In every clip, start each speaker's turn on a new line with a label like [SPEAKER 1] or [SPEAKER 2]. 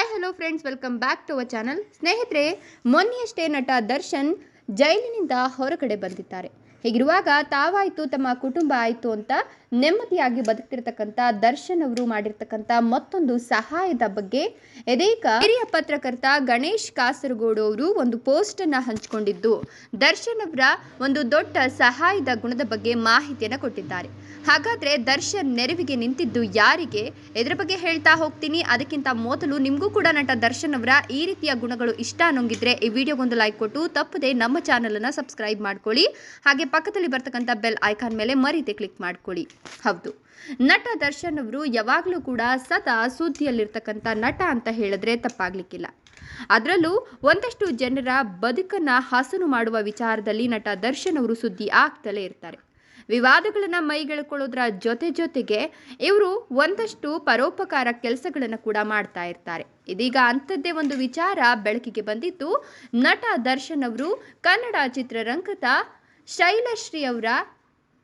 [SPEAKER 1] Hi hello friends welcome back to our channel ಸ್ನೇಹಿತರೆ, ಮೊನ್ನೆಯಷ್ಟೇ ನಟ ದರ್ಶನ್ ಜೈಲಿನಿಂದ ಹೊರಗಡೆ ಬಂದಿದ್ದಾರೆ. ಹೀಗಿರುವಾಗ ತಾವಾಯಿತು, ತಮ್ಮ ಕುಟುಂಬ ಆಯಿತು ಅಂತ ನೆಮ್ಮದಿಯಾಗಿ ಬದುಕ್ತಿರ್ತಕ್ಕಂಥ ದರ್ಶನ್ ಅವರು ಮಾಡಿರ್ತಕ್ಕಂಥ ಮತ್ತೊಂದು ಸಹಾಯದ ಬಗ್ಗೆ ಇದೀಗ ಹಿರಿಯ ಪತ್ರಕರ್ತ ಗಣೇಶ್ ಕಾಸರಗೋಡು ಅವರು ಒಂದು ಪೋಸ್ಟ್ ಅನ್ನ ಹಂಚಿಕೊಂಡಿದ್ದು. ದರ್ಶನ್ ಅವರ ಒಂದು ದೊಡ್ಡ ಸಹಾಯದ ಗುಣದ ಬಗ್ಗೆ ಮಾಹಿತಿಯನ್ನು ಕೊಟ್ಟಿದ್ದಾರೆ. ಹಾಗಾದ್ರೆ ದರ್ಶನ್ ನೆರವಿಗೆ ನಿಂತಿದ್ದು ಯಾರಿಗೆ? ಇದರ ಬಗ್ಗೆ ಹೇಳ್ತಾ ಹೋಗ್ತೀನಿ. ಅದಕ್ಕಿಂತ ಮೊದಲು ನಿಮಗೂ ಕೂಡ ನಟ ದರ್ಶನ್ ಅವರ ಈ ರೀತಿಯ ಗುಣಗಳು ಇಷ್ಟ ಅನ್ನೋಂಗಿದ್ರೆ ಈ ವಿಡಿಯೋಗೊಂದು ಲೈಕ್ ಕೊಟ್ಟು, ತಪ್ಪದೆ ನಮ್ಮ ಚಾನಲನ್ನು ಸಬ್ಸ್ಕ್ರೈಬ್ ಮಾಡ್ಕೊಳ್ಳಿ. ಹಾಗೆ ಪಕ್ಕದಲ್ಲಿ ಬರ್ತಕ್ಕಂಥ ಬೆಲ್ ಐಕಾನ್ ಮೇಲೆ ಮರೀತೆ ಕ್ಲಿಕ್ ಮಾಡ್ಕೊಳ್ಳಿ. ಹೌದು. ನಟ ದರ್ಶನ್ ಅವರು ಯಾವಾಗಲೂ ಕೂಡ ಸದಾ ಸುದ್ದಿಯಲ್ಲಿರ್ತಕ್ಕಂಥ ನಟ ಅಂತ ಹೇಳಿದ್ರೆ ತಪ್ಪಾಗ್ಲಿಕ್ಕಿಲ್ಲ. ಅದರಲ್ಲೂ ಒಂದಷ್ಟು ಜನರ ಬದುಕನ್ನ ಹಸನು ಮಾಡುವ ವಿಚಾರದಲ್ಲಿ ನಟ ದರ್ಶನ್ ಅವರು ಸುದ್ದಿ ಆಗ್ತಲೇ ಇರ್ತಾರೆ. ವಿವಾದಗಳನ್ನು ಮೈಗೆಳ್ಕೊಳ್ಳೋದ್ರ ಜೊತೆ ಜೊತೆಗೆ ಇವರು ಒಂದಷ್ಟು ಪರೋಪಕಾರ ಕೆಲಸಗಳನ್ನು ಕೂಡ ಮಾಡ್ತಾ ಇರ್ತಾರೆ. ಇದೀಗ ಅಂಥದ್ದೇ ಒಂದು ವಿಚಾರ ಬೆಳಕಿಗೆ ಬಂದಿದ್ದು, ನಟ ದರ್ಶನ್ ಅವರು ಕನ್ನಡ ಚಿತ್ರರಂಗದ ಶೈಲಶ್ರೀ ಅವರ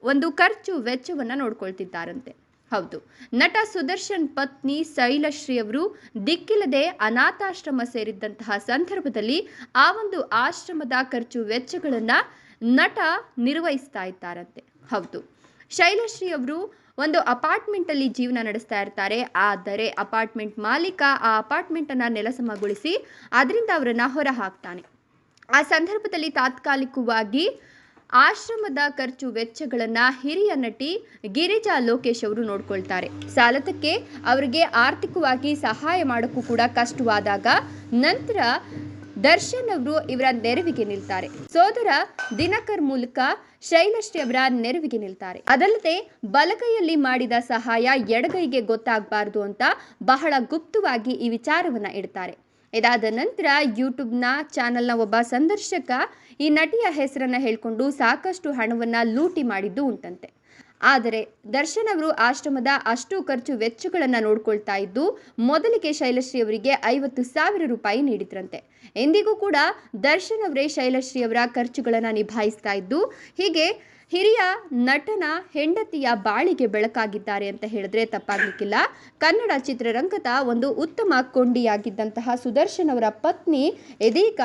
[SPEAKER 1] ಒಂದು ಖರ್ಚು ವೆಚ್ಚವನ್ನು ನೋಡ್ಕೊಳ್ತಿದ್ದಾರಂತೆ. ಹೌದು, ನಟ ಸುದರ್ಶನ್ ಪತ್ನಿ ಶೈಲಶ್ರೀ ಅವರು ದಿಕ್ಕಿಲ್ಲದೆ ಅನಾಥಾಶ್ರಮ ಸೇರಿದ್ದಂತಹ ಸಂದರ್ಭದಲ್ಲಿ ಆ ಒಂದು ಆಶ್ರಮದ ಖರ್ಚು ವೆಚ್ಚಗಳನ್ನು ನಟ ನಿರ್ವಹಿಸ್ತಾ ಇದ್ದಾರಂತೆ. ಹೌದು. ಶೈಲಶ್ರೀ ಅವರು ಒಂದು ಅಪಾರ್ಟ್ಮೆಂಟಲ್ಲಿ ಜೀವನ ನಡೆಸ್ತಾ ಇರ್ತಾರೆ. ಆದರೆ ಅಪಾರ್ಟ್ಮೆಂಟ್ ಮಾಲೀಕ ಆ ಅಪಾರ್ಟ್ಮೆಂಟನ್ನು ನೆಲಸಮಗೊಳಿಸಿ ಅದರಿಂದ ಅವರನ್ನು ಹೊರ ಹಾಕ್ತಾನೆ ಆ ಸಂದರ್ಭದಲ್ಲಿ ತಾತ್ಕಾಲಿಕವಾಗಿ ಆಶ್ರಮದ ಖರ್ಚು ವೆಚ್ಚಗಳನ್ನು ಹಿರಿಯ ನಟಿ ಗಿರಿಜಾ ಲೋಕೇಶ್ ಅವರು ನೋಡ್ಕೊಳ್ತಾರೆ. ಸಾಲತಕ್ಕೆ ಅವರಿಗೆ ಆರ್ಥಿಕವಾಗಿ ಸಹಾಯ ಮಾಡೋಕ್ಕೂ ಕೂಡ ಕಷ್ಟವಾದಾಗ ನಂತರ ದರ್ಶನ್ ಅವರು ಇವರ ನೆರವಿಗೆ ನಿಲ್ತಾರೆ. ಸೋದರ ದಿನಕರ್ ಮೂಲಕ ಶೈಲಶ್ರೀ ಅವರ ನೆರವಿಗೆ ನಿಲ್ತಾರೆ. ಅದಲ್ಲದೆ ಬಲಗೈಯಲ್ಲಿ ಮಾಡಿದ ಸಹಾಯ ಎಡಗೈಗೆ ಗೊತ್ತಾಗಬಾರದು ಅಂತ ಬಹಳ ಗುಪ್ತವಾಗಿ ಈ ವಿಚಾರವನ್ನ ಇಡ್ತಾರೆ. ಇದಾದ ನಂತರ ಯೂಟ್ಯೂಬ್ನ ಚಾನೆಲ್ನ ಒಬ್ಬ ಸಂದರ್ಶಕ ಈ ನಟಿಯ ಹೆಸರನ್ನ ಹೇಳ್ಕೊಂಡು ಸಾಕಷ್ಟು ಹಣವನ್ನ ಲೂಟಿ ಮಾಡಿದ್ದು ಉಂಟಂತೆ. ಆದರೆ ದರ್ಶನ್ ಅವರು ಆಶ್ರಮದ ಅಷ್ಟು ಖರ್ಚು ವೆಚ್ಚಗಳನ್ನು ನೋಡ್ಕೊಳ್ತಾ ಇದ್ದು, ಮೊದಲಿಗೆ ಶೈಲಶ್ರೀ ಅವರಿಗೆ ಐವತ್ತು ಸಾವಿರ ರೂಪಾಯಿ ನೀಡಿದ್ರಂತೆ. ಎಂದಿಗೂ ಕೂಡ ದರ್ಶನ್ ಅವರೇ ಶೈಲಶ್ರೀ ಅವರ ಖರ್ಚುಗಳನ್ನು ನಿಭಾಯಿಸ್ತಾ ಇದ್ದು, ಹೀಗೆ ಹಿರಿಯ ನಟನ ಹೆಂಡತಿಯ ಬಾಳಿಗೆ ಬೆಳಕಾಗಿದ್ದಾರೆ ಅಂತ ಹೇಳಿದ್ರೆ ತಪ್ಪಾಗಲಿಕ್ಕಿಲ್ಲ. ಕನ್ನಡ ಚಿತ್ರರಂಗದ ಒಂದು ಉತ್ತಮ ಕೊಂಡಿಯಾಗಿದ್ದಂತಹ ಸುದರ್ಶನ್ ಅವರ ಪತ್ನಿ ಇದೀಗ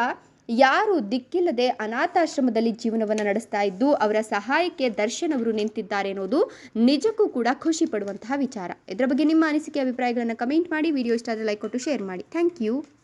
[SPEAKER 1] ಯಾರು ದಿಕ್ಕಿಲ್ಲದೆ ಅನಾಥಾಶ್ರಮದಲ್ಲಿ ಜೀವನವನ್ನು ನಡೆಸ್ತಾ ಇದ್ದು ಅವರ ಸಹಾಯಕ್ಕೆ ದರ್ಶನ್ ಅವರು ನಿಂತಿದ್ದಾರೆ ಅನ್ನೋದು ನಿಜಕ್ಕೂ ಕೂಡ ಖುಷಿ ಪಡುವಂತಹ ವಿಚಾರ. ಇದರ ಬಗ್ಗೆ ನಿಮ್ಮ ಅನಿಸಿಕೆ, ಅಭಿಪ್ರಾಯಗಳನ್ನು ಕಮೆಂಟ್ ಮಾಡಿ. ವಿಡಿಯೋ ಇಷ್ಟ ಆದರೆ ಲೈಕ್ ಕೊಟ್ಟು ಶೇರ್ ಮಾಡಿ. Thank you